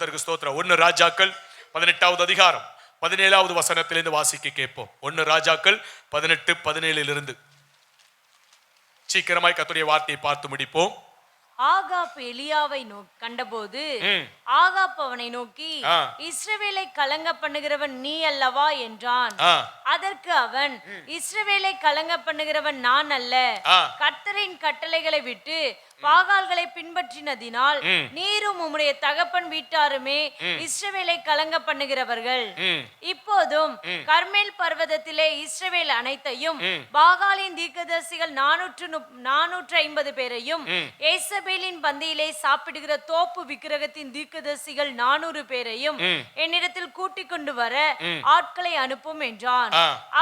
கத்தருக்கு ஸ்தோத்திரம். ஒன்னு ராஜாக்கள் பதினெட்டாவது அதிகாரம். பதினேழாவது வசனத்திலிருந்து வாசிக்க கேட்போம். ஒன்னு ராஜாக்கள் பதினெட்டு பதினேழிலிருந்து. சீக்கிரமாய் கத்துடைய வார்த்தையை பார்த்து முடிப்போம். ஆகாப் எலியாவை கண்டபோது. ஆகாப் அவனை நோக்கி. இஸ்ரவேலை கலங்க பண்ணுகிறவன் நீ அல்லவா என்றான். அதற்கு அவன் இஸ்ரவேலை கலங்க பண்ணுகிறவன் நான் அல்ல. கர்த்தரின் கட்டளைகளை விட்டு பாகால்களை பின்பற்றினதினால். நீரும் உம்முடைய தகப்பன் வீட்டாருமே இஸ்ரவேலை கலங்க பண்ணுகிறவர்கள் இப்போதும் கர்மேல் பர்வதத்திலே இஸ்ரவேல் அனைத்தையும். பாகாலின் தீர்க்கதரிசிகள் நானூற்று நானூற்று ஐம்பது பேரையும். ஏசபேலின் பந்தியிலே சாப்பிடுகிற தோப்பு விக்கிரகத்தின் தீர்க்கதரிசிகள் நானூறு பேரையும். என்னிடத்தில் கூட்டிக் கொண்டு வர. ஆட்களை அனுப்பும் என்றான்.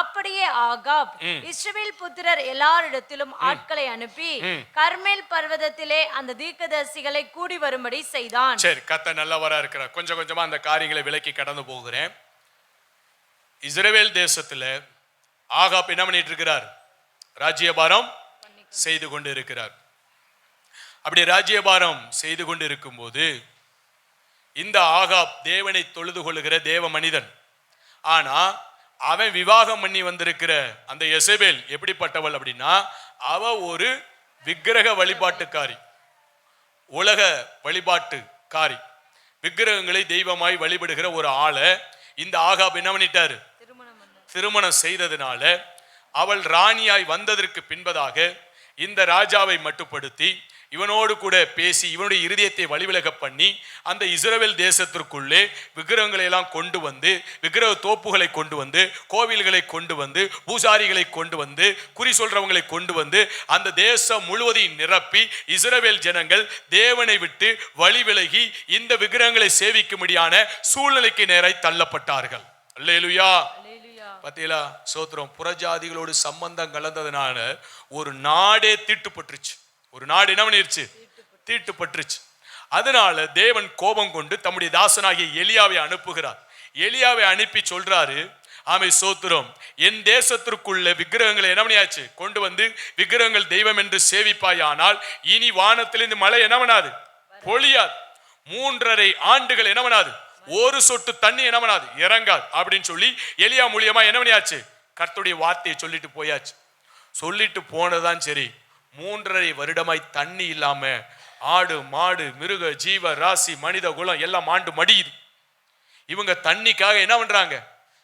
அப்படியே ஆகாப். இஸ்ரவேல் புத்திரர் எல்லாரிடத்திலும் ஆட்களை அனுப்பி. கர்மேல் மாதத்திலே அந்த தீர்க்கதரிசிகளை கூடி வரும்படி செய்தான். சரி கத்த நல்லவரா இருக்கிறார். கொஞ்சம் கொஞ்சமா அந்த காரியங்களை விலக்கி கடந்து போகிறேன். இஸ்ரேல் தேசத்துல ஆகாப் என்ன பண்ணிட்டு இருக்கிறார்? ராஜ்யபாரம் செய்து கொண்டு இருக்கிறார் அப்படி ராஜ்யபாரம் செய்து கொண்டு இருக்கும்போது இந்த ஆகாப் தேவனை தொழுது கொள்ளுகிற தேவ மனிதன். ஆனா அவன் விவாகம் பண்ணி வந்திருக்கிற அந்த எசபேல் எப்படிப்பட்டவள் அப்படின்னா அவ ஒரு விக்கிரக வழிபாட்டுக்காரி. உலக வழிபாட்டுக்காரி. விக்கிரகங்களை தெய்வமாய் வழிபடுகிற ஒரு ஆளை இந்த ஆகாப் என்ன பண்ணிட்டாரு? திருமணம் செய்ததுனால திருமணம் அவள் ராணியாய் வந்ததற்கு பின்பதாக இந்த ராஜாவை மட்டுப்படுத்தி இவனோடு கூட பேசி இவனுடைய இருதயத்தை வழிவிலக பண்ணி அந்த இஸ்ரவேல் தேசத்திற்குள்ளே விக்கிரகங்களை எல்லாம் கொண்டு வந்து விக்கிரக தோப்புகளை கொண்டு வந்து கோவில்களை கொண்டு வந்து பூசாரிகளை கொண்டு வந்து குறி சொல்றவங்களை கொண்டு வந்து அந்த தேசம் முழுவதையும் நிரப்பி இஸ்ரவேல் ஜனங்கள் தேவனை விட்டு வழி விலகி இந்த விக்கிரகங்களை சேவிக்கும்படியான சூழ்நிலைக்கு நேராய் தள்ளப்பட்டார்கள். அல்லேலுயா. அல்லேலூயா. பார்த்தீங்களா சோத்திரம் புறஜாதிகளோடு சம்பந்தம் கலந்ததுனால ஒரு நாடே தீட்டுப்பட்டுருச்சு. ஒரு நாடு என்ன பண்ணிருச்சு? தீட்டுப்பட்டுருச்சு. அதனால தேவன் கோபம் கொண்டு தம்முடைய தாசனாகிய எலியாவை அனுப்புகிறார். எலியாவை அனுப்பி சொல்றாரு ஆமை சோத்திரம் என் தேசத்திற்குள்ள விக்கிரகங்களை என்ன பண்ணியாச்சு? கொண்டு வந்து விக்கிரகங்கள் தெய்வம் என்று சேவிப்பாயானால் இனி வானத்திலிருந்து மழை என்ன பண்ணாது? பொழியாது. மூன்றரை ஆண்டுகள் என்ன பண்ணாது? ஒரு சொட்டு தண்ணி என்ன பண்ணாது? இறங்காது. அப்படின்னு சொல்லி எலியா மூலியமா என்ன பண்ணியாச்சு? கர்த்தருடைய வார்த்தையை சொல்லிட்டு போயாச்சு. சொல்லிட்டு போனதான் சரி. மூன்றரை வருடமாய் தண்ணி இல்லாம ஆடு மாடு மிருக ஜீவ ராசி மனித குலம் எல்லாம் ஆண்டு மடியுது. இவங்க தண்ணிக்காக என்ன பண்றாங்க?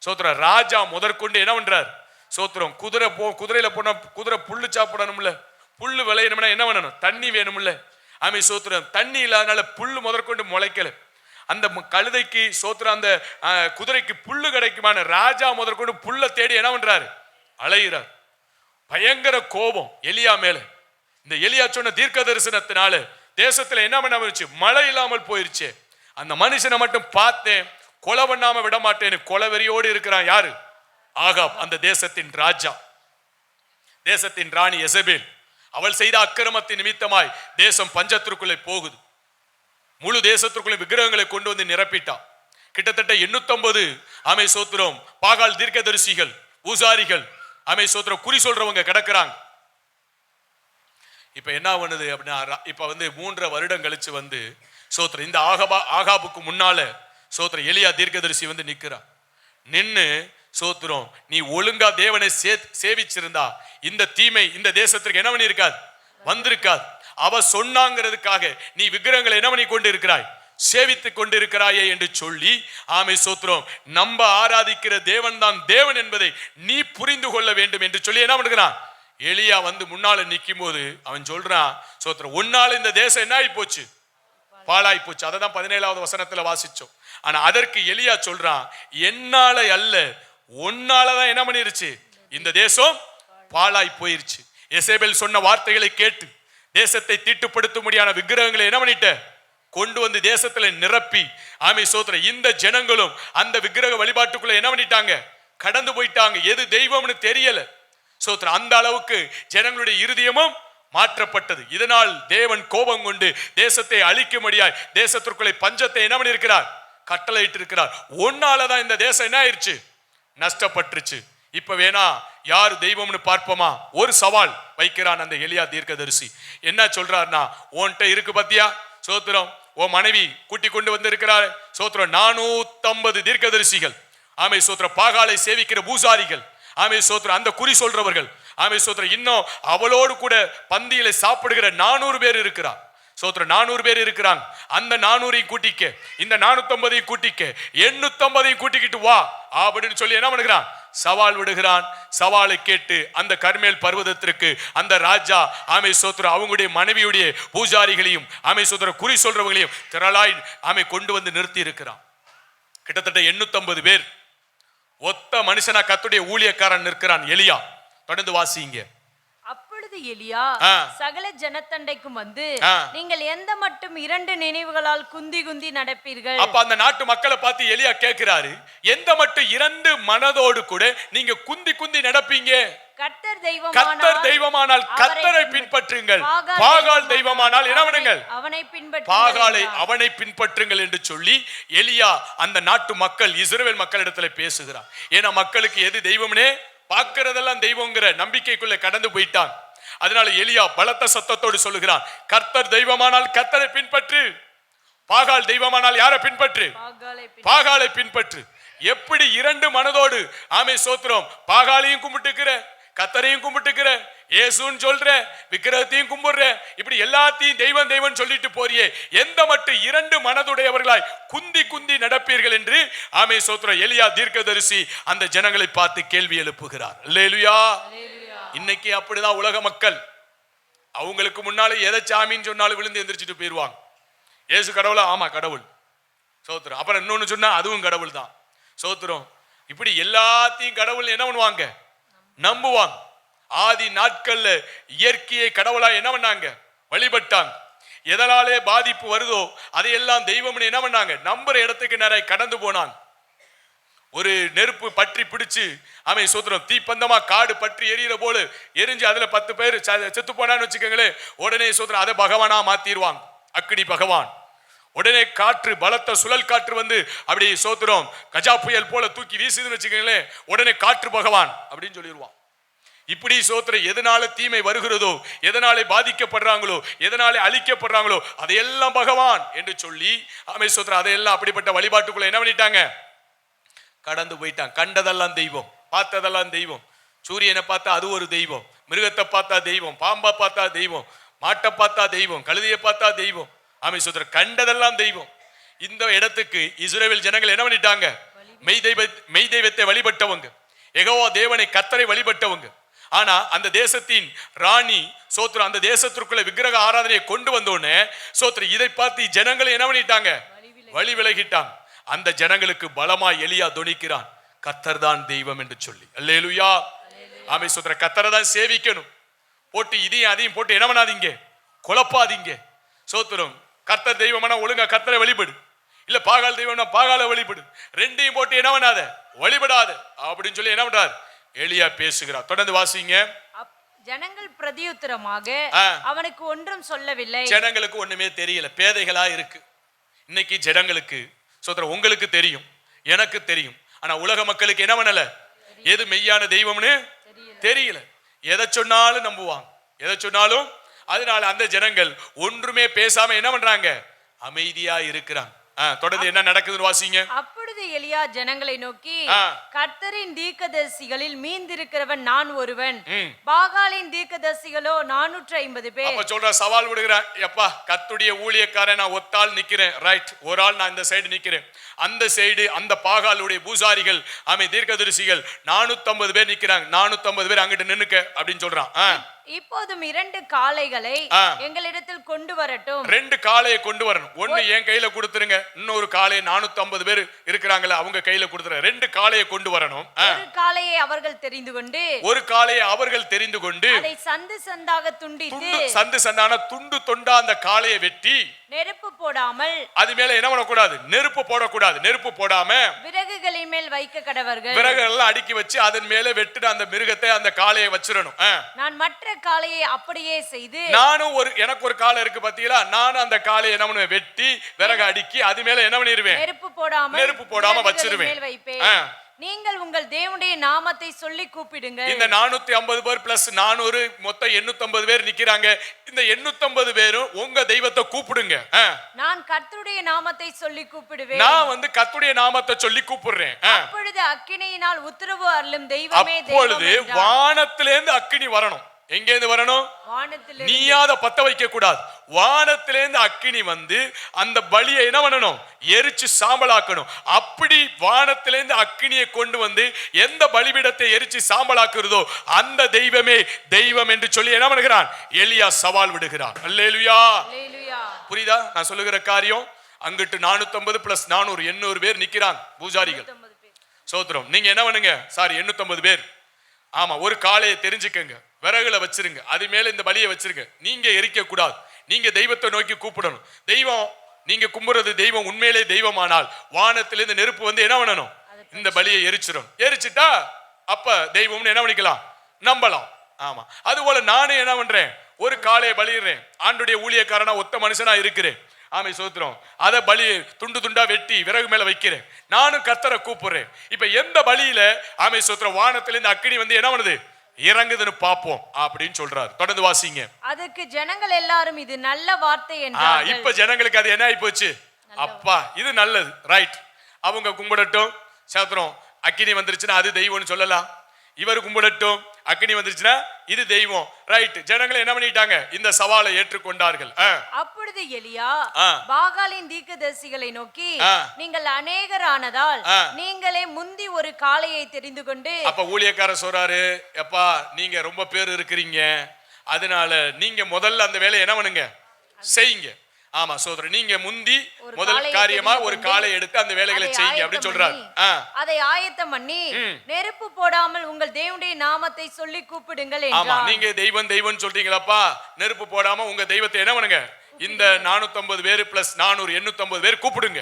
சோத்திரம் ராஜா முதற்கொண்டு என்ன பண்றார்? சோத்திரம் குதிரை போ குதிரையில போனா குதிரை புல்லு சாப்பிடணும்ல. புல்லு விளையணும்னா என்ன பண்ணணும்? தண்ணி வேணும்ல. ஆமை சோத்திரம் தண்ணி இல்லாதனால புல்லு முதற்கொண்டு முளைக்கல. அந்த கழுதைக்கு சோத்திரம் அந்த குதிரைக்கு புல்லு கிடைக்குமான ராஜா முதற்கொண்டு புல்லை தேடி என்ன பண்றாரு? அலையிறார். பயங்கர கோபம் எலியா மேலே. இந்த எலியா சொன்ன தீர்க்க தரிசனத்தினால தேசத்துல என்ன பண்ண போயிருச்சு? மழை இல்லாமல் போயிருச்சு. அந்த மனுஷனை மட்டும் பார்த்தேன். கொலை பண்ணாம விட மாட்டேன்னு கொலவெறியோடு இருக்கிறான் யாரு? ஆகாப் அந்த தேசத்தின் ராஜா. தேசத்தின் ராணி எசபேல். அவள் செய்த அக்கிரமத்தின் நிமித்தமாய் தேசம் பஞ்சத்திற்குள்ளே போகுது. முழு தேசத்திற்குள்ளே விக்கிரகங்களை கொண்டு வந்து நிரப்பிட்டான் கிட்டத்தட்ட எண்ணூத்தொன்பது அமை சோத்திரம் பாகால் தீர்க்கதரிசிகள் பூசாரிகள் அமை சோத்திரம் குறி சொல்றவங்க கிடக்குறாங்க. இப்போ என்ன பண்ணுது அப்படின்னா இப்போ வந்து மூன்றரை வருடம் கழிச்சு வந்து சோத்திரம் இந்த ஆகாபா ஆகாபுக்கு முன்னால சோத்திரம் எளியா தீர்க்கதரிசி வந்து நிக்கிறான் நின்று சோத்திரம் நீ ஒழுங்கா தேவனை சே சேவிச்சிருந்தா இந்த தீமை இந்த தேசத்திற்கு என்ன பண்ணி இருக்காது வந்திருக்காது அவ சொன்னாங்கிறதுக்காக நீ விக்கிரங்களை என்ன பண்ணி கொண்டு இருக்கிறாய் கொண்டு கொண்டிருக்கிறாயே என்று சொல்லி ஆமை சோத்திரம் நம்ப ஆராதிக்கிற தேவன் தான் தேவன் என்பதை நீ புரிந்து கொள்ள வேண்டும் என்று சொல்லி என்ன பண்ணுகிறான்? எலியா வந்து முன்னால நிற்கும் போது அவன் சொல்றான் சோத்திரம் உன்னால இந்த தேசம் என்ன ஆகி போச்சு? பாழாய் போச்சு. அதை தான் பதினேழாவது வசனத்துல வாசிச்சோம். ஆனா அதற்கு எலியா சொல்றான் என்னால அல்ல உன்னாலதான் என்ன பண்ணிருச்சு? இந்த தேசம் பாழாய் போயிருச்சு. எசேபேல் சொன்ன வார்த்தைகளை கேட்டு தேசத்தை தீட்டுப்படுத்தும்படியான விக்கிரகங்களை என்ன பண்ணிட்ட? கொண்டு வந்து தேசத்துல நிரப்பி. ஆமை சோத்திர இந்த ஜனங்களும் அந்த விக்கிரக வழிபாட்டுக்குள்ள என்ன பண்ணிட்டாங்க? கடந்து போயிட்டாங்க. எது தெய்வம்னு தெரியல. சோத்திர அந்த அளவுக்கு ஜனங்களுடைய இருதயமும் மாற்றப்பட்டது. இதனால் தேவன் கோபம் கொண்டு தேசத்தை அழிக்கும்படியாய் தேசத்திற்குள்ளே பஞ்சத்தை என்ன பண்ணியிருக்கிறார்? கட்டளையிட்டு இருக்கிறார் ஒன்னாலதான் இந்த தேசம் என்ன ஆயிருச்சு? நஷ்டப்பட்டுருச்சு. இப்ப வேணா யார் தெய்வம்னு பார்ப்போமா? ஒரு சவால் வைக்கிறான் அந்த எளியா தீர்க்கதரிசி. என்ன சொல்றாருன்னா உன்கிட்ட இருக்கு பத்தியா? சோத்திரம் ஓ மனைவி கூட்டி கொண்டு வந்திருக்கிறார். சோத்திரம் நானூத்தம்பது தீர்க்கதரிசிகள். ஆமை சோத்திர பாகாலை சேவிக்கிற பூசாரிகள். ஆமை சோத்திரம் அந்த குறி சொல்றவர்கள். ஆமை சோத்திரம் இன்னும் அவளோடு கூட பந்தியில சாப்பிடுகிற நானூறு பேர் இருக்கிறார். சோத்திரம் நானூறு பேர் இருக்கிறாங்க. அந்த நானூறையும் கூட்டிக்க இந்த நானூத்தம்பதையும் கூட்டிக்க எண்ணூத்தம்பதையும் கூட்டிக்கிட்டு வா அப்படின்னு சொல்லி என்ன பண்ணுகிறான்? சவால் விடுகிறான். சவாலை கேட்டு அந்த கர்மேல் பர்வதத்திற்கு அந்த ராஜா ஆமை சோத்ர அவங்களுடைய மனைவியுடைய பூஜாரிகளையும் ஆமை சோத்ர குறி சொல்றவங்களையும் திரளாய் ஆமை கொண்டு வந்து நிறுத்தி இருக்கிறான். கிட்டத்தட்ட எண்ணூத்தம்பது பேர். ஒத்த மனுஷனா கத்துடைய ஊழியக்காரன் நிற்கிறான் எலியா தொடர்ந்து வாசிங்க அப்பொழுது எலியா. சகல ஜனத்தண்டைக்கும் வந்து. நீங்கள் எந்த மட்டும் இரண்டு நினைவுகளால் குந்தி குந்தி நடப்பீர்கள் அப்ப அந்த நாட்டு மக்களை பார்த்து எலியா கேட்கிறாரு எந்த மட்டும் இரண்டு மனதோடு கூட நீங்க குந்தி குந்தி நடப்பீங்க கர்த்தர் கத்தர் தெய்வமானால் கத்தரை பின்பற்று. பின்பற்றுங்கள். பாகால் தெய்வமானால் என்ன பண்ணுங்கள்? அவனை- அவனை பின்பற்று பாகாலை அவனை பின்பற்றுங்கள் என்று சொல்லி எலியா அந்த நாட்டு மக்கள் இஸ்ரவேல் மக்களிடத்துல பேசுகிறார். ஏன்னா மக்களுக்கு எது தெய்வம்னே பார்க்கிறதெல்லாம் தெய்வங்கிற நம்பிக்கைக்குள்ள கடந்து போயிட்டான். அதனால எலியா பலத்த சத்தத்தோடு சொல்லுகிறான் கர்த்தர் தெய்வமானால் கர்த்தரை பின்பற்று. பாகால் தெய்வமானால் யாரை பின்பற்று? பாகாலை பின்- பாகாலை பின்பற்று. எப்படி இரண்டு மனதோடு ஆமை சோத்திரம் பாகாலையும் கும்பிட்டுக்கிற. கத்தரையும் கும்பிட்டுக்கிற ஏசுன்னு சொல்ற விக்கிரகத்தையும் கும்பிடுற இப்படி எல்லாத்தையும் தெய்வம் தெய்வம் சொல்லிட்டு போறியே. எந்த மட்டும் இரண்டு மனதுடையவர்களாய் குந்தி குந்தி நடப்பீர்கள் என்று ஆமை சோத்திரம் எலியா தீர்க்கதரிசி அந்த ஜனங்களை பார்த்து கேள்வி எழுப்புகிறார். அல்லேலுயா. இன்னைக்கு அப்படிதான் உலக மக்கள். அவங்களுக்கு முன்னால எதை சாமின்னு சொன்னாலும் விழுந்து எந்திரிச்சிட்டு போயிடுவாங்க ஏசு கடவுளா? ஆமா கடவுள். சோத்திரம். அப்புறம் இன்னொன்னு சொன்னா அதுவும் கடவுள் தான் சோத்திரம். இப்படி எல்லாத்தையும் கடவுள் என்ன பண்ணுவாங்க? நம்புவாங்க. ஆதி நாட்கள்ல இயற்கையை கடவுளா என்ன பண்ணாங்க? வழிபட்டாங்க. எதனாலே பாதிப்பு வருதோ அதையெல்லாம் தெய்வம்னு என்ன பண்ணாங்க? நம்புற இடத்துக்கு நிறைய கடந்து போனாங்க. ஒரு நெருப்பு பற்றி பிடிச்சு அவன் சோத்திரம் தீப்பந்தமா காடு பற்றி எரியிற போல எரிஞ்சு அதுல பத்து பேர் செத்து போனான்னு வச்சுக்கோங்களேன் உடனே சோத்திரம் அதை பகவானா மாத்திடுவாங்க அக்னி பகவான். உடனே காற்று பலத்த சுழல் காற்று வந்து அப்படி சோத்துறோம். கஜா புயல் போல தூக்கி வீசுதுன்னு வச்சுக்கோங்களேன் உடனே காற்று பகவான் அப்படின்னு சொல்லிடுவான். இப்படி சோத்திர எதனால தீமை வருகிறதோ எதனாலே பாதிக்கப்படுறாங்களோ எதனாலே அழிக்கப்படுறாங்களோ அதையெல்லாம் பகவான் என்று சொல்லி அமை சோத்திர அதையெல்லாம் அப்படிப்பட்ட வழிபாட்டுக்குள்ள என்ன பண்ணிட்டாங்க? கடந்து போயிட்டான். கண்டதெல்லாம் தெய்வம் பார்த்ததெல்லாம் தெய்வம். சூரியனை பார்த்தா அது ஒரு தெய்வம் மிருகத்தை பார்த்தா தெய்வம் பாம்பை பார்த்தா தெய்வம் மாட்டை பார்த்தா தெய்வம் கழுதியை பார்த்தா தெய்வம். ஆமை சுத்திர கண்டதெல்லாம் தெய்வம். இந்த இடத்துக்கு இஸ்ரேவில் ஜனங்கள் என்ன பண்ணிட்டாங்க? மெய் தெய்வ மெய் தெய்வத்தை வழிபட்டவங்க. எகோவா தேவனை கத்தரை வழிபட்டவங்க. ஆனா அந்த தேசத்தின் ராணி சோத்ரு அந்த தேசத்திற்குள்ள விக்கிரக ஆராதனையை கொண்டு வந்தோடனே சோத்ரு இதை பார்த்து ஜனங்களை என்ன பண்ணிட்டாங்க? வழி விலகிட்டாங்க. அந்த ஜனங்களுக்கு பலமா எலியா துணிக்கிறான். கத்தர் தான் தெய்வம் என்று சொல்லி. அல்லேலுயா. ஆமை சோத்ர கத்தரை தான் சேவிக்கணும். போட்டு இதையும் அதையும் போட்டு என்ன பண்ணாதீங்க? குழப்பாதீங்க. சோத்திரம் கர்த்தர் தெய்வம்னா ஒழுங்கா கத்தரை வழிபடு. இல்ல பாகால் தெய்வம்னா பாகால வழிபடு. ரெண்டையும் போட்டு என்ன பண்ணாத? வழிபடாத. அப்படின்னு சொல்லி என்ன பண்றார்? எலியா பேசுகிறார். தொடர்ந்து வாசிங்க. ஜனங்கள் பிரதியுத்தரமாக. அவனுக்கு ஒன்றும் சொல்லவில்லை. ஜனங்களுக்கு ஒண்ணுமே தெரியல. பேதைகளா இருக்கு. இன்னைக்கு ஜனங்களுக்கு சோதர உங்களுக்கு தெரியும். எனக்கு தெரியும். ஆனா உலக மக்களுக்கு என்ன பண்ணல? எது மெய்யான தெய்வம்னு? தெரியல. எதை சொன்னாலும் நம்புவாங்க. எதை சொன்னாலும் அதனால அந்த ஜனங்கள் ஒன்றுமே பேசாம என்ன பண்றாங்க? அமைதியா இருக்கிறாங்க. தொடர்ந்து என்ன நடக்குதுன்னு வாசிங்க. அப்பொழுது எலியா ஜனங்களை நோக்கி. கர்த்தரின் தீர்க்கதரிசிகளில் மீந்திருக்கிறவன் நான் ஒருவன். பாகாலின் தீர்க்கதரிசிகளோ நானூற்று ஐம்பது பேர். அப்ப சொல்ற சவால் விடுகிறேன் எப்பா கத்துடைய ஊழியக்காரன் நான் ஒத்தாள் நிக்கிறேன். ரைட் ஒரு ஆள் நான் இந்த சைடு நிக்கிறேன். அந்த சைடு அந்த பாகாலுடைய பூசாரிகள் ஆமை தீர்க்கதரிசிகள் நானூத்தம்பது பேர் நிக்கிறாங்க. நானூத்தம்பது பேர் அங்கிட்டு நின்னுக்க அப்படின்னு சொல்றான். இப்போதும் இரண்டு காளைகளை. எங்களிடத்தில் கொண்டு வரட்டும். ரெண்டு காளையை கொண்டு வரணும். ஒண்ணு என் கையில கொடுத்துருங்க. இன்னொரு காளையை நானூத்தி ஐம்பது பேர் இருக்கிறாங்களா அவங்க கையில கொடுத்துருங்க ரெண்டு காளையை கொண்டு வரணும். ஒரு காளையை அவர்கள் தெரிந்து கொண்டு ஒரு காளையை அவர்கள் தெரிந்து கொண்டு அதை சந்து சந்தாக துண்டித்து துண்டு சந்து சந்தான துண்டு தொண்டா அந்த காளையை வெட்டி நெருப்பு போடாமல் அது மேல என்ன பண்ணக்கூடாது? நெருப்பு போடக்கூடாது. நெருப்பு போடாம விறகுகளின் மேல் வைக்க கடவர்கள். விறகு எல்லாம் அடுக்கி வச்சு அதன் மேல வெட்டுன அந்த மிருகத்தை அந்த காளையை வச்சிடணும். நான் மற்ற காளையை அப்படியே செய்து நானும் ஒரு எனக்கு ஒரு காலை இருக்கு பாத்தீங்களா? நானும் அந்த காளையை என்ன பண்ணுவேன்? வெட்டி விறகு அடுக்கி அது மேல என்ன பண்ணிடுவேன் நெருப்பு போடாமல் நெருப்பு போடாம விறகுகளின் வச்சிருவேன். நீங்கள் உங்கள் தேவனுடைய நாமத்தை சொல்லி கூப்பிடுங்கள் இந்த நானூத்தி ஐம்பது பேர் பிளஸ் நானூறு மொத்தம் எண்ணூத்தி ஐம்பது பேர் நிக்கிறாங்க இந்த எண்ணூத்தி ஐம்பது பேரும் உங்க தெய்வத்தை கூப்பிடுங்க. நான் கர்த்தருடைய நாமத்தை சொல்லி கூப்பிடுவேன் நான் வந்து கத்துடைய நாமத்தை சொல்லி கூப்பிடுறேன். அப்பொழுது அக்கினியினால் உத்தரவு அருளும் தெய்வமே அப்பொழுது. வானத்திலேருந்து அக்கினி வரணும் எங்கேருந்து வரணும்? நீயாத பத்த வைக்க கூடாது. வானத்திலேருந்து அக்கினி வந்து அந்த பலியை என்ன பண்ணணும்? எரிச்சு சாம்பலாக்கணும். அப்படி வானத்திலேருந்து அக்கினியை கொண்டு வந்து எந்த பலிபீடத்தை எரிச்சு சாம்பலாக்குறதோ அந்த தெய்வமே தெய்வம் என்று சொல்லி என்ன பண்ணுகிறான்? எலியா சவால் விடுகிறான். அல்லேலுயா. புரியுதா? நான் சொல்லுகிற காரியம்? அங்கிட்டு நானூத்தம்பது பிளஸ் நானூறு எண்ணூறு பேர் நிக்கிறாங்க பூஜாரிகள். 150 பேர். சோத்திரம் நீங்க என்ன பண்ணுங்க? சாரி 850 பேர். ஆமா ஒரு காளையை தெரிஞ்சுக்கங்க. விறகுல வச்சிருங்க. அது மேல இந்த பலியை வச்சிருங்க. நீங்க எரிக்க கூடாது நீங்க தெய்வத்தை நோக்கி கூப்பிடணும். தெய்வம் நீங்க கும்புறது தெய்வம் உண்மையிலே தெய்வமானால் வானத்திலிருந்து நெருப்பு வந்து என்ன பண்ணணும்? இந்த பலியை எரிச்சிடும் எரிச்சிட்டா அப்ப தெய்வம்னு என்ன பண்ணிக்கலாம்? நம்பலாம். ஆமா. அது போல நானே என்ன பண்றேன்? ஒரு காளையை பலியிடுறேன். ஆண்டுடைய ஊழியக்காரனா ஒத்த மனுஷனா இருக்கிறேன். ஆமை சோத்திரம். அதை பலி துண்டு துண்டா வெட்டி விறகு மேல வைக்கிறேன். நானும் கர்த்தரை கூப்பிடுறேன். இப்ப எந்த பலியில ஆமை சோத்திரம் வானத்துல இந்த அக்கினி வந்து என்ன பண்ணுது? இறங்குதுன்னு பார்ப்போம் அப்படின்னு சொல்றாரு. தொடர்ந்து வாசிங்க. அதுக்கு ஜனங்கள் எல்லாரும் இது நல்ல வார்த்தை என்றார்கள். இப்ப ஜனங்களுக்கு அது என்ன ஆகி போச்சு அப்பா இது நல்லது. ரைட் அவங்க கும்பிடட்டும். சாத்திரம் அக்கினி வந்துருச்சுன்னா அது தெய்வம்னு சொல்லலாம். இவர் கும்பிடட்டும். அக்கினி வந்துருச்சுன்னா இது தெய்வம். ரைட் ஜனங்களை என்ன பண்ணிட்டாங்க? இந்த சவாலை ஏற்றுக்கொண்டார்கள். அப்பொழுது எலியா. பாகாலின் தீர்க்கதரிசிகளை நோக்கி. நீங்கள் அநேகர் ஆனதால் ஆ. நீங்களே முந்தி ஒரு காளையை தெரிந்து கொண்டு அப்ப ஊழியக்காரர் சொல்றாரு எப்பா நீங்க ரொம்ப பேர் இருக்கிறீங்க. அதனால நீங்க முதல்ல அந்த வேலையை என்ன பண்ணுங்க? செய்யுங்க. ஆமா சோதரன் நீங்க முந்தி முதல் காரியமா ஒரு காலை எடுத்து அந்த வேலைகளை செய்யுங்க அப்படின்னு சொல்றாரு. அதை ஆயத்தம் பண்ணி. நெருப்பு போடாமல் உங்கள் தேவனுடைய நாமத்தை சொல்லி கூப்பிடுங்கள் ஆமா நீங்க தெய்வம் தெய்வம் சொல்றீங்களப்பா. நெருப்பு போடாம உங்க தெய்வத்தை என்ன பண்ணுங்க? இந்த 450 பேர் பிளஸ் நானூறு 850 பேர் கூப்பிடுங்க.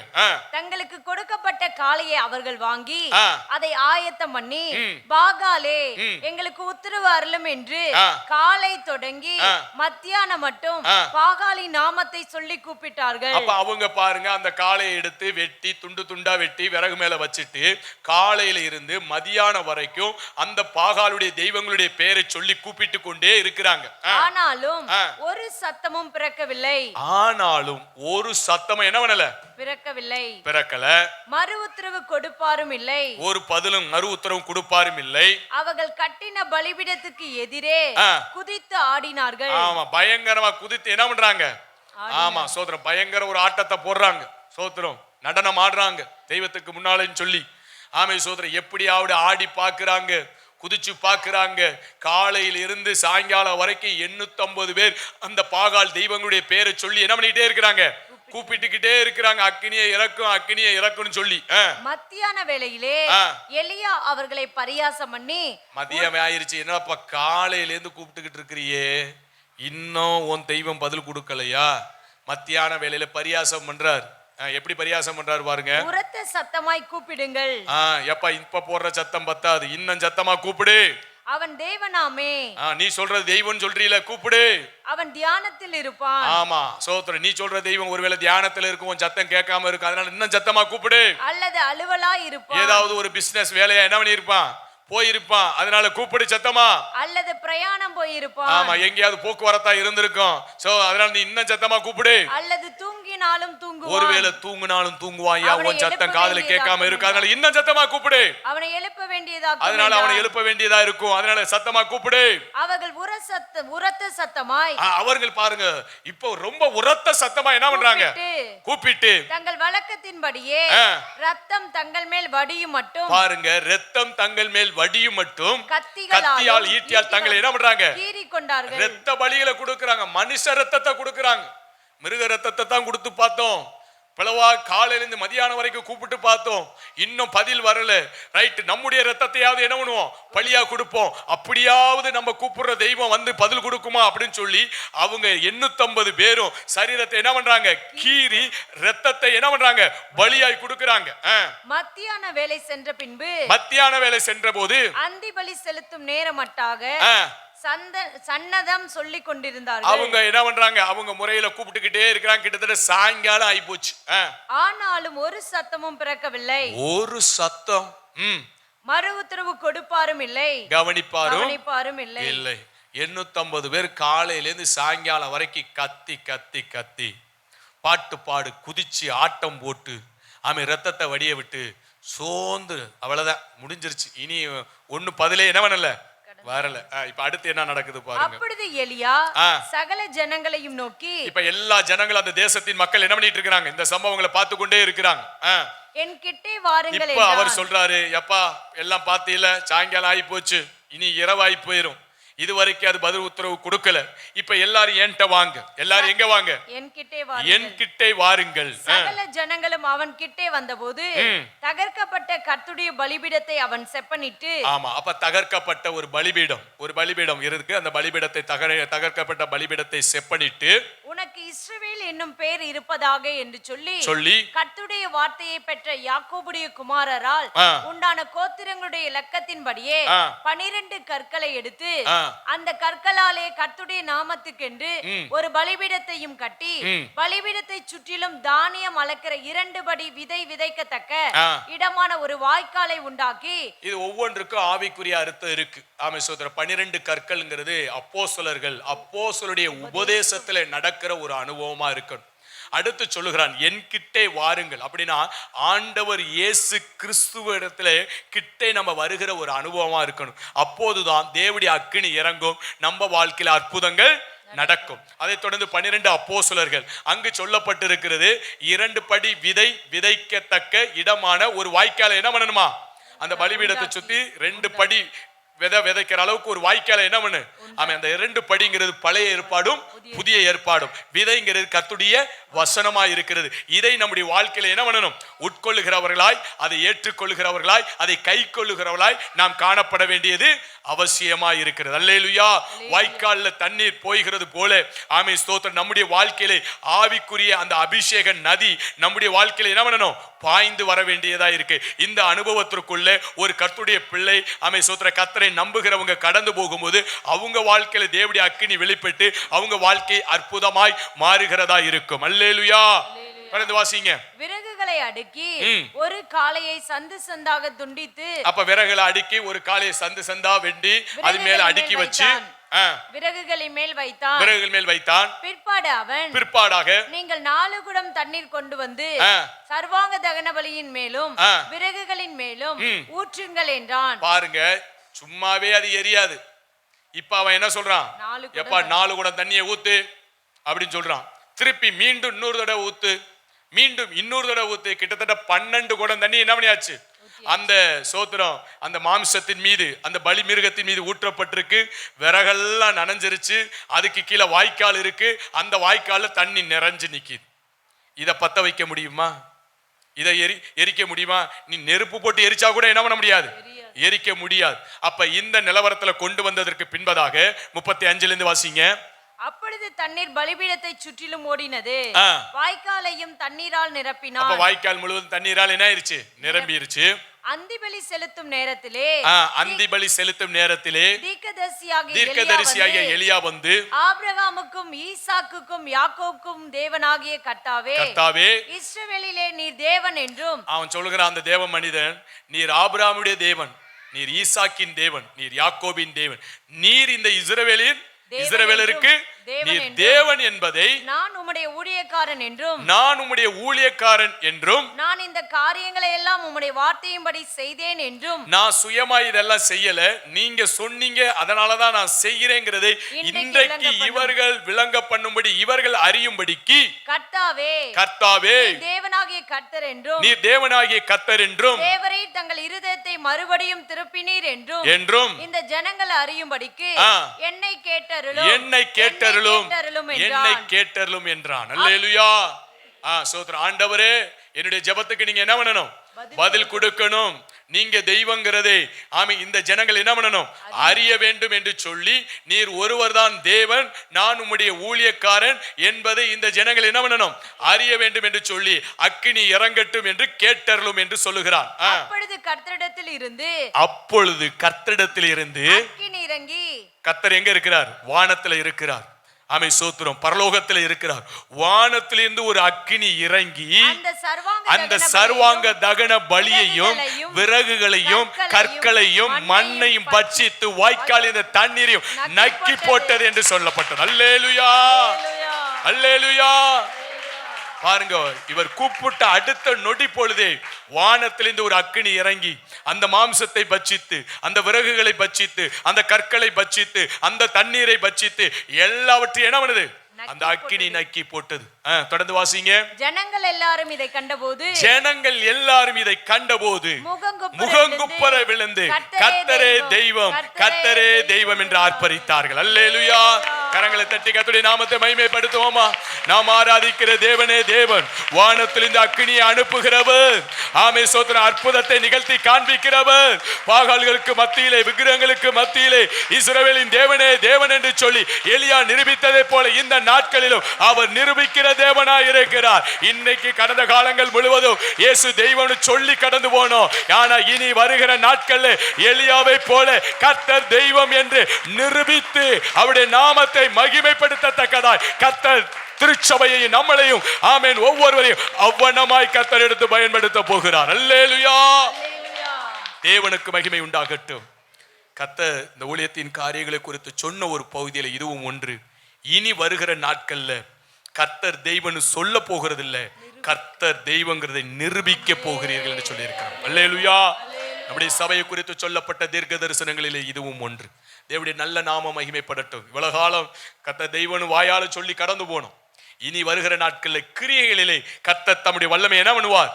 தங்களுக்கு கொடுக்கப்பட்ட காளையை அவர்கள் வாங்கி. அதை ஆயத்தம் பண்ணி. பாகாலே. எங்களுக்கு உத்தரவு அருளும் என்று. காலை தொடங்கி. மத்தியானம் மட்டும் ஆ. பாகாலின் நாமத்தை சொல்லி கூப்பிட்டார்கள் அப்ப அவங்க பாருங்க அந்த காளையை எடுத்து வெட்டி துண்டு துண்டா வெட்டி விறகு மேல வச்சுட்டு காலையில இருந்து மதியானம் வரைக்கும் அந்த பாகாலுடைய தெய்வங்களுடைய பெயரை சொல்லி கூப்பிட்டு கொண்டே இருக்கிறாங்க. ஆனாலும். ஒரு சத்தமும் பிறக்கவில்லை ஆனாலும் ஒரு சத்தமும் என்ன பண்ணல? பிறக்கவில்லை. பிறக்கல. மறு உத்தரவு கொடுப்பாரும் இல்லை. ஒரு பதிலும் மறு உத்தரவும் கொடுப்பாரும் இல்லை. அவர்கள் கட்டின பலிபீடத்துக்கு எதிரே. குதித்து ஆடினார்கள். ஆமா பயங்கரமா குதித்து என்ன பண்றாங்க? ஆமா சோத்திரம் பயங்கர ஒரு ஆட்டத்தை போடுறாங்க. சோத்திரம் நடனம் ஆடுறாங்க. தெய்வத்துக்கு முன்னாலேன்னு சொல்லி. ஆமை சோத்திரம் எப்படியாவது ஆடி பாக்குறாங்க குதிச்சு பாக்குறாங்க காலையில இருந்து சாயங்காலம் வரைக்கும் 850 பேர் அந்த பாகால் தெய்வங்களுடைய பேரை சொல்லி என்ன பண்ணிட்டே இருக்கிறாங்க? கூப்பிட்டுக்கிட்டே இருக்கிறாங்க. அக்கினியை இறக்கும் அக்கினியை இறக்கும்னு சொல்லி. மத்தியான வேளையிலே. எலியா அவர்களை பரியாசம் பண்ணி மதியம் ஆயிருச்சு. என்னப்பா காலையில இருந்து கூப்பிட்டுக்கிட்டு இருக்கிறியே? இன்னும் உன் தெய்வம் பதில் கொடுக்கலையா? மத்தியான வேலையில பரியாசம் பண்றார். எப்படி பரியாசம் பண்றாரு பாருங்க. உரத்த சத்தமாய் கூப்பிடுங்கள். எப்பா இப்ப போடுற சத்தம் பத்தாது. இன்னும் சத்தமா கூப்பிடு. அவன் தேவனாமே. நீ சொல்றது தெய்வம் சொல்றீல கூப்பிடு. அவன் தியானத்தில் இருப்பான். ஆமா சோத்திரம் நீ சொல்ற தெய்வம் ஒருவேளை தியானத்துல இருக்கும் உன் சத்தம் கேட்காம இருக்கும் அதனால இன்னும் சத்தமா கூப்பிடு. அல்லது அலுவலா இருப்பான். ஏதாவது ஒரு பிசினஸ் வேலையா என்ன பண்ணிருப்பான் போயிருப்பான். அதனால கூப்பிடு சத்தமா. அல்லது பிரயாணம் போயிருப்பான். ஆமா எங்கேயாவது போக்குவரத்தா இருந்திருக்கும். சோ அதனால நீ இன்னும் சத்தமா கூப்பிடு. அல்லது தூங்கினாலும் தூங்குவான். ஒருவேளை தூங்குனாலும் தூங்குவான். யா உன் சத்தம் காதுல கேட்காம இருக்கு. அதனால இன்னும் சத்தமா கூப்பிடு. அவனை எழுப்ப வேண்டியதா அதனால அவனை எழுப்ப வேண்டியதா இருக்கும். அதனால சத்தமா கூப்பிடு. அவர்கள் உர உரத்த சத்தமாய். அவர்கள் பாருங்க இப்போ ரொம்ப உரத்த சத்தமா என்ன பண்றாங்க? கூப்பிட்டு, தங்கள் வழக்கத்தின்படியே. ரத்தம் தங்கள் மேல் வடியும் மட்டும். பாருங்க ரத்தம் தங்கள் மேல் வடியும் மட்டும் கத்தியால் ஈட்டியால் தங்களை என்ன பண்றாங்க? ரத்த பலிகளை கொடுக்கறாங்க. மனுஷ ரத்தத்தை கொடுக்கறாங்க. மிருக ரத்தத்தை தான் கொடுத்து பார்த்தோம். பிளவா காலையில இருந்து மதியானம் வரைக்கும் கூப்பிட்டு பார்த்தோம். இன்னும் பதில் வரல. ரைட் நம்முடைய ரத்தத்தையாவது என்ன பண்ணுவோம்? பலியா கொடுப்போம். அப்படியாவது நம்ம கூப்பிடுற தெய்வம் வந்து பதில் கொடுக்குமா அப்படின்னு சொல்லி அவங்க 850 பேரும் சரீரத்தை என்ன பண்றாங்க? கீறி ரத்தத்தை என்ன பண்றாங்க? பலியாய் கொடுக்கறாங்க. மத்தியான வேலை சென்ற பின்பு மத்தியான வேலை சென்ற போது அந்தி பலி செலுத்தும் நேரமட்டாக சந்த சன்னதம் சொல்லிக் கொண்டிருந்தார்கள். அவங்க என்ன பண்றாங்க? அவங்க முறையில கூப்பிட்டுக்கிட்டே இருக்கிறாங்க. கிட்டத்தட்ட சாயங்காலம் ஆயிப்போச்சு. ஆ. ஆனாலும் ஒரு சத்தமும் பிறக்கவில்லை. ஒரு சத்தம்? மறு உத்தரவு கொடுப்பாரும் இல்லை. கவனிப்பாரும் கவனிப்பாரும் இல்லை. இல்லை. எண்ணூத்தம்பது பேர் காலையிலேருந்து சாயங்காலம் வரைக்கும் கத்தி கத்தி கத்தி. பாட்டு பாடு குதிச்சு ஆட்டம் போட்டு ஆமை ரத்தத்தை வடிய விட்டு சோர்ந்து அவ்வளவுதான். முடிஞ்சிருச்சு. இனி ஒண்ணு பதிலே என்ன பண்ணல? வரல இப்ப அடுத்து என்ன நடக்குது பாருங்க அப்பொழுது எலியா. சகல ஜனங்களையும் நோக்கி இப்ப எல்லா ஜனங்களும் அந்த தேசத்தின் மக்கள் என்ன பண்ணிட்டு இருக்கிறாங்க இந்த சம்பவங்களை பார்த்து கொண்டே இருக்கிறாங்க. என் கிட்டே வாருங்கள் இப்ப அவர். சொல்றாரு எப்பா எல்லாம் பார்த்தீல சாயங்காலம் ஆகி போச்சு இனி இரவாகி போயிரும் இது வரைக்கும் அது பதில் உத்தரவு கொடுக்கல. இப்ப எல்லாரும் என்கிட்ட வாங்க. எல்லாரும் எங்க வாங்க? என் கிட்டே என் வாருங்கள். சகல ஜனங்களும் அவன் கிட்டே வந்தபோது. தகர்க்கப்பட்ட கர்த்துடைய பலிபீடத்தை அவன் செப்பனிட்டு ஆமா அப்ப தகர்க்கப்பட்ட ஒரு பலிபீடம் ஒரு பலிபீடம் இருக்கு. அந்த பலிபீடத்தை தகர தகர்க்கப்பட்ட பலிபீடத்தை செப்பனிட்டு உனக்கு இஸ்ரவேல் என்னும் பேர் இருப்பதாக என்று சொல்லி சொல்லி கர்த்துடைய வார்த்தையை பெற்ற யாக்கோபுடைய குமாரரால். உண்டான கோத்திரங்களுடைய இலக்கத்தின்படியே. பனிரெண்டு கற்களை எடுத்து. அந்த கற்களாலே கர்த்துடைய நாமத்துக்கென்று. ஒரு பலிபீடத்தையும் கட்டி. பலிபீடத்தை சுற்றிலும் தானியம் அளக்கிற இரண்டு படி விதை விதைக்கத்தக்க. இடமான ஒரு வாய்க்காலை உண்டாக்கி இது ஒவ்வொன்றுக்கும் ஆவிக்குரிய அர்த்தம் இருக்கு ஆமை சோதர பனிரெண்டு கற்கள்ங்கிறது அப்போஸ்தலர்கள் அப்போஸ்தலருடைய உபதேசத்துல நடக்கிற ஒரு அனுபவமா இருக்கணும். அடுத்து சொல்லுகிறான் என்கிட்டே வாருங்கள். அப்படின்னா ஆண்டவர் இயேசு கிறிஸ்துவ இடத்துல கிட்டே நம்ம வருகிற ஒரு அனுபவமா இருக்கணும். அப்போதுதான் தேவடி அக்கினி இறங்கும். நம்ம வாழ்க்கையில அற்புதங்கள் நடக்கும். அதைத் தொடர்ந்து பன்னிரண்டு அப்போசுலர்கள் அங்கு சொல்லப்பட்டிருக்கிறது இரண்டு படி விதை விதைக்கத்தக்க இடமான ஒரு வாய்க்கால. என்ன பண்ணணுமா? அந்த பலிபீடத்தை சுத்தி ரெண்டு படி விதை விதைக்கிற அளவுக்கு ஒரு வாய்க்காலை என்ன பண்ணு அவன் அந்த இரண்டு படிங்கிறது பழைய ஏற்பாடும் புதிய ஏற்பாடும். விதைங்கிறது கத்துடைய வசனமா இருக்கிறது. இதை நம்முடைய வாழ்க்கையில என்ன பண்ணணும்? உட்கொள்ளுகிறவர்களாய் அதை ஏற்றுக்கொள்ளுகிறவர்களாய் அதை கை கொள்ளுகிறவர்களாய் நாம் காணப்பட வேண்டியது அவசியமா இருக்கிறது. அல்லேலுயா! வாய்க்கால்ல தண்ணீர் போய்கிறது போல. ஆமை ஸ்தோத்திரம். நம்முடைய வாழ்க்கையிலே ஆவிக்குரிய அந்த அபிஷேக நதி நம்முடைய வாழ்க்கையில என்ன பண்ணணும்? பாய்ந்து வர வேண்டியதா இருக்கு. இந்த அனுபவத்திற்குள்ள ஒரு கர்த்துடைய பிள்ளை ஆமை சோத்திர கத்தரை நம்புகிறவங்க கடந்து போகும்போது அவங்க வாழ்க்கையில தேவடைய அக்கினி வெளிப்பட்டு அவங்க வாழ்க்கை அற்புதமாய் மாறுகிறதா இருக்கும். அல்லேலுயா. கடந்து வாசிங்க. விறகுகளை அடுக்கி. ஒரு காளையை சந்து சந்தாக துண்டித்து அப்ப விறகுகளை அடுக்கி ஒரு காலையை சந்து சந்தா வெண்டி அது மேல அடுக்கி வச்சு விறகுகளின் மேல் வைத்தான். விறகுகள் மேல் வைத்தான். பிற்பாடு அவன் பிற்பாடாக நீங்கள் நாலு குடம் தண்ணீர் கொண்டு வந்து. சர்வாங்க தகன பலியின் மேலும். விறகுகளின் மேலும். ஊற்றுங்கள் என்றான். பாருங்க சும்மாவே அது எரியாது. இப்ப அவன் என்ன சொல்றான்? எப்பா நாலு குடம் தண்ணியை ஊத்து அப்படின்னு சொல்றான். திருப்பி மீண்டும் இன்னொரு தடவை ஊத்து மீண்டும் இன்னொரு தடவை ஊத்து கிட்டத்தட்ட பன்னெண்டு குடம் தண்ணி என்ன பண்ணியாச்சு? அந்த சோத்திரம் அந்த மாம்சத்தின் மீது அந்த பலி மிருகத்தின் மீது ஊற்றப்பட்டிருக்கு. விறகெல்லாம் நனைஞ்சிருச்சு. அதுக்கு கீழே வாய்க்கால் இருக்கு. அந்த வாய்க்கால்ல தண்ணி நிறைஞ்சு நிக்குது. இதை பத்த வைக்க முடியுமா? இதை எரி எரிக்க முடியுமா? நீ நெருப்பு போட்டு எரிச்சா கூட என்ன பண்ண முடியாது? எரிக்க முடியாது. அப்ப இந்த நிலவரத்துல கொண்டு வந்ததற்கு பின்பதாக முப்பத்தி அஞ்சுல இருந்து வாசிங்க. அப்பொழுது தண்ணீர் பலிபீடத்தை சுற்றிலும் ஓடினது. வாய்க்காலையும் தண்ணீரால் அப்ப நிரப்பினான் வாய்க்கால் முழுவதும் தண்ணீரால் என்ன ஆயிருச்சு? நிரம்பிருச்சு. அந்தி பலி செலுத்தும் நேரத்திலே ஆ, அந்தி பலி செலுத்தும் நேரத்திலே தீர்க்கதரிசியாகிய தீர்க்கதரிசியாகிய எலியா வந்து, ஆபிரகாமுக்கும் ஈசாக்குக்கும் யாக்கோவுக்கும் தேவனாகிய கர்த்தாவே கர்த்தாவே இஸ்ரவேலிலே நீர் தேவன் என்றும் அவன் சொல்லுகிறான் அந்த தேவ மனிதன் நீர் ஆபிரகாமுடைய தேவன் நீர் ஈசாக்கின் தேவன் நீர் யாக்கோபின் தேவன். நீர் இந்த இஸ்ரவேலின் இஸ்ரவேலருக்கு நீர். தேவன் என்பதை நான் உம்முடைய ஊழியக்காரன் என்றும் நான் உம்முடைய ஊழியக்காரன் என்றும் நான் இந்த காரியங்களை எல்லாம் உம்முடைய வார்த்தையின்படி செய்தேன் என்றும் நான் சுயமா இதெல்லாம் செய்யல நீங்க சொன்னீங்க அதனாலதான் நான் செய்கிறேங்கிறதை இன்றைக்கு. இவர்கள் விளங்க பண்ணும்படி இவர்கள் அறியும்படிக்கு கர்த்தாவே கர்த்தாவே தேவனாகிய கர்த்தர் என்றும் நீர் தேவனாகிய கர்த்தர் என்றும் தேவரே தங்கள் இருதயத்தை மறுபடியும் திருப்பினீர் என்றும் என்றும் இந்த ஜனங்கள் அறியும்படிக்கு. என்னை கேட்டருளும் என்னை கேட்டருளும் கேட்டருளும். என்னை கேட்டருளும் என்றான். அல்லேலுயா. ஆ சோத்ரம் ஆண்டவரே என்னுடைய ஜெபத்துக்கு நீங்க என்ன பண்ணணும்? பதில் கொடுக்கணும். நீங்க தெய்வங்கிறதே. ஆமை இந்த ஜனங்கள் என்ன பண்ணணும்? அறிய வேண்டும் என்று சொல்லி நீர் ஒருவர்தான் தேவன் நான் உம்முடைய ஊழியக்காரன் என்பதை இந்த ஜனங்கள் என்ன பண்ணணும்? அறிய வேண்டும் என்று சொல்லி அக்கினி இறங்கட்டும் என்று கேட்டருளும் என்று சொல்லுகிறான். அப்பொழுது கர்த்தரிடத்தில் இருந்து அப்பொழுது கர்த்தரிடத்தில் இருந்து அக்கினி இறங்கி கர்த்தர் எங்க இருக்கிறார்? வானத்துல இருக்கிறார். ஆமை சோத்திரம். பரலோகத்தில் இருக்கிறார். வானத்திலிருந்து ஒரு அக்கினி இறங்கி அந்த சர்வாங்க தகன பலியையும், விறகுகளையும், கற்களையும், மண்ணையும் பட்சித்து வாய்க்கால் இந்த தண்ணீரையும் நக்கி. போட்டது. என்று சொல்லப்பட்டது. அல்லேலுயா. அல்லேலூயா. பாருங்க இவர் கூப்பிட்ட அடுத்த நொடி பொழுதே வானத்திலிருந்து ஒரு அக்கினி இறங்கி அந்த மாம்சத்தை பட்சித்து அந்த விறகுகளை பட்சித்து அந்த கற்களை பட்சித்து அந்த தண்ணீரை பட்சித்து எல்லாவற்றையும் என்ன பண்ணுது? அந்த அக்கினி நக்கி போட்டது. தொடர்ந்து வாசிங்க. ஜனங்கள் எல்லாரும் இதை கண்டபோது ஜனங்கள் எல்லாரும் இதை கண்டபோது முகங்குப்புற விழுந்து, கர்த்தரே தெய்வம், கர்த்தரே தெய்வம் என்று ஆர்ப்பரித்தார்கள். அல்லேலுயா. கரங்களை தட்டி கர்த்தருடைய நாமத்தை மகிமைப்படுத்துவோமா? நாம் ஆராதிக்கிற தேவனே தேவன். வானத்தில் இந்த அக்னியை அனுப்புகிறவர். ஆமே சோத்திர அற்புதத்தை நிகழ்த்தி காண்பிக்கிறவர். பாகால்களுக்கு மத்தியிலே விக்கிரகங்களுக்கு மத்தியிலே இஸ்ரவேலின் தேவனே தேவன் என்று சொல்லி எலியா நிரூபித்ததை போல இந்த நாட்களிலும் அவர் நிரூபிக்கிற தேவனாய் இருக்கிறார். இன்னைக்கு கடந்த காலங்கள் முழுவதும் இயேசு தெய்வம்னு சொல்லி கடந்து போனோம். ஆனா இனி வருகிற நாட்கள்ல எலியாவை போல கர்த்தர் தெய்வம் என்று நிரூபித்து அவருடைய நாமத்தை மகிமைப்படுத்தத்தக்கதாய் கர்த்தர் திருச்சபையையும் நம்மளையும் ஆமேன் ஒவ்வொருவரையும் அவ்வண்ணமாய் கத்தர் எடுத்து பயன்படுத்த போகிறார். அல்லேலுயா. தேவனுக்கு மகிமை உண்டாகட்டும். கத்த இந்த ஊழியத்தின் காரியங்களை குறித்து சொன்ன ஒரு பகுதியில் இதுவும் ஒன்று. இனி வருகிற நாட்கள்ல கர்த்தர் தெய்வம்னு சொல்ல போகிறதில்ல. கர்த்தர் தெய்வங்கிறதை நிரூபிக்க போகிறீர்கள் என்று சொல்லியிருக்காங்க அல்லேலுயா. நம்முடைய சபையை குறித்து சொல்லப்பட்ட தீர்க்க தரிசனங்களிலே இதுவும் ஒன்று. தேவடைய நல்ல நாம மகிமைப்படட்டும். இவ்வளவு காலம் கத்த தெய்வம்னு வாயால சொல்லி கடந்து போனோம். இனி வருகிற நாட்களில் கிரியைகளிலே கர்த்தர் தம்முடைய வல்லமை என்ன பண்ணுவார்?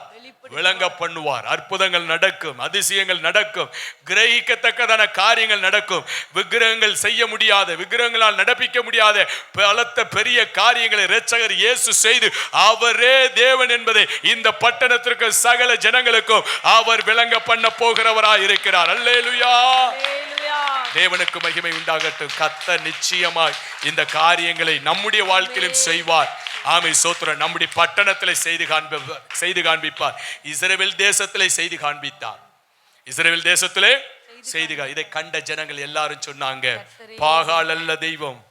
விளங்க பண்ணுவார். அற்புதங்கள் நடக்கும் அதிசயங்கள் நடக்கும் கிரகிக்கத்தக்கதான காரியங்கள் நடக்கும். விக்கிரகங்கள் செய்ய முடியாத விக்கிரகங்களால் நடப்பிக்க முடியாத பலத்த பெரிய காரியங்களை இரட்சகர் இயேசு செய்து அவரே தேவன் என்பதை இந்த பட்டணத்திற்கு சகல ஜனங்களுக்கும் அவர் விளங்க பண்ண போகிறவராய் இருக்கிறார் அல்லேலூயா. தேவனுக்கு மகிமை உண்டாகட்டும். கத்த நிச்சயமாய் இந்த காரியங்களை நம்முடைய வாழ்க்கையிலும் செய்வார். ஆமை சோத்திரம் நம்முடைய பட்டணத்திலே செய்து காண்ப செய்து காண்பிப்பார். இஸ்ரவேல் தேசத்திலே செய்து காண்பித்தார். இஸ்ரவேல் தேசத்திலே செய்து இதை கண்ட ஜனங்கள் எல்லாரும் சொன்னாங்க. பாகால் அல்ல தெய்வம்.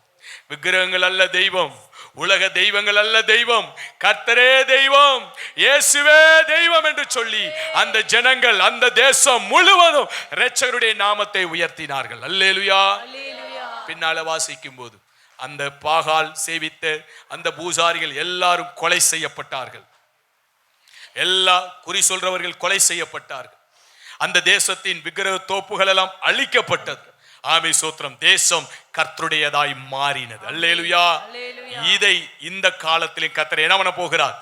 விக்கிரகங்கள் அல்ல தெய்வம். உலக தெய்வங்கள் அல்ல தெய்வம் கர்த்தரே தெய்வம் இயேசுவே தெய்வம் என்று சொல்லி அந்த ஜனங்கள் அந்த தேசம் முழுவதும் இரட்சகருடைய நாமத்தை உயர்த்தினார்கள். அல்லேலுயா. அல்லேலூயா. பின்னால வாசிக்கும் போது அந்த பாகால் சேவித்த அந்த பூசாரிகள் எல்லாரும் கொலை செய்யப்பட்டார்கள். எல்லா குறி சொல்றவர்கள் கொலை செய்யப்பட்டார்கள். அந்த தேசத்தின் விக்கிரக தோப்புகள் எல்லாம் அழிக்கப்பட்டது. ஆமை சோத்திரம் தேசம் கர்த்தருடையதாய் மாறினது. அல்லேலுயா. இதை இந்த காலத்திலே கர்த்தர் என்ன பண்ண போகிறார்?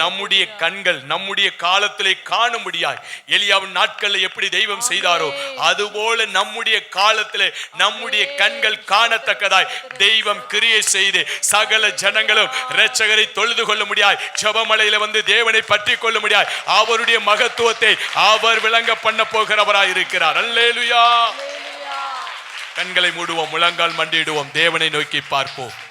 நம்முடைய கண்கள் நம்முடைய காலத்திலே காணும்படியாய் எலியாவின் நாட்களில் எப்படி தெய்வம் செய்தாரோ அதுபோல நம்முடைய காலத்திலே நம்முடைய கண்கள் காணத்தக்கதாய் தெய்வம் கிரியை செய்து சகல ஜனங்களும் இரட்சகரை தொழுது கொள்ள முடியாய் ஜெபமலையில வந்து தேவனை பற்றி கொள்ள முடியாய் அவருடைய மகத்துவத்தை அவர் விளங்க பண்ண போகிறவராய் இருக்கிறார். அல்லேலூயா. கண்களை மூடுவோம் முழங்கால் மண்டியிடுவோம். தேவனை நோக்கி பார்ப்போம்.